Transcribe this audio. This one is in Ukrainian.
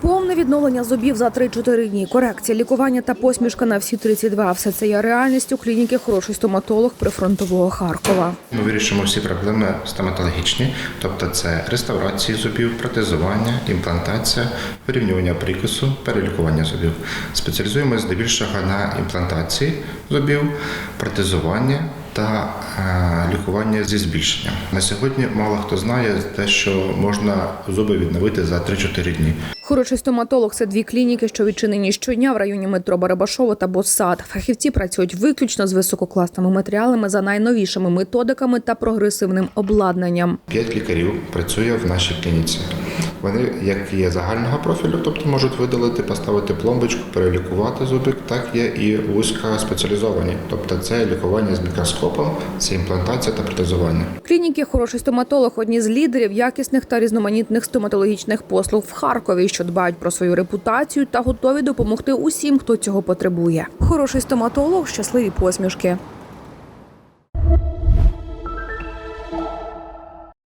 Повне відновлення зубів за 3-4 дні, корекція, лікування та посмішка на всі 32 – все це є реальністю клініки «Хороший стоматолог» прифронтового Харкова. Ми вирішимо всі проблеми стоматологічні, тобто це реставрації зубів, протезування, імплантація, вирівнювання прикусу, перелікування зубів. Спеціалізуємося здебільшого на імплантації зубів, протезування та е, лікування зі збільшенням. На сьогодні мало хто знає те, що можна зуби відновити за 3-4 дні. Хороший стоматолог – це дві клініки, що відчинені щодня в районі метро Барабашово та Боссад. Фахівці працюють виключно з висококласними матеріалами за найновішими методиками та прогресивним обладнанням. П'ять лікарів працює в нашій клініці. Вони як є загального профілю, тобто можуть видалити, поставити пломбочку, перелікувати зубик, так є і вузькоспеціалізовані, тобто це лікування з мікроскопом, це імплантація та протезування. Клініки «Хороший стоматолог» – одні з лідерів якісних та різноманітних стоматологічних послуг в Харкові, що дбають про свою репутацію та готові допомогти усім, хто цього потребує. Хороший стоматолог – щасливі посмішки.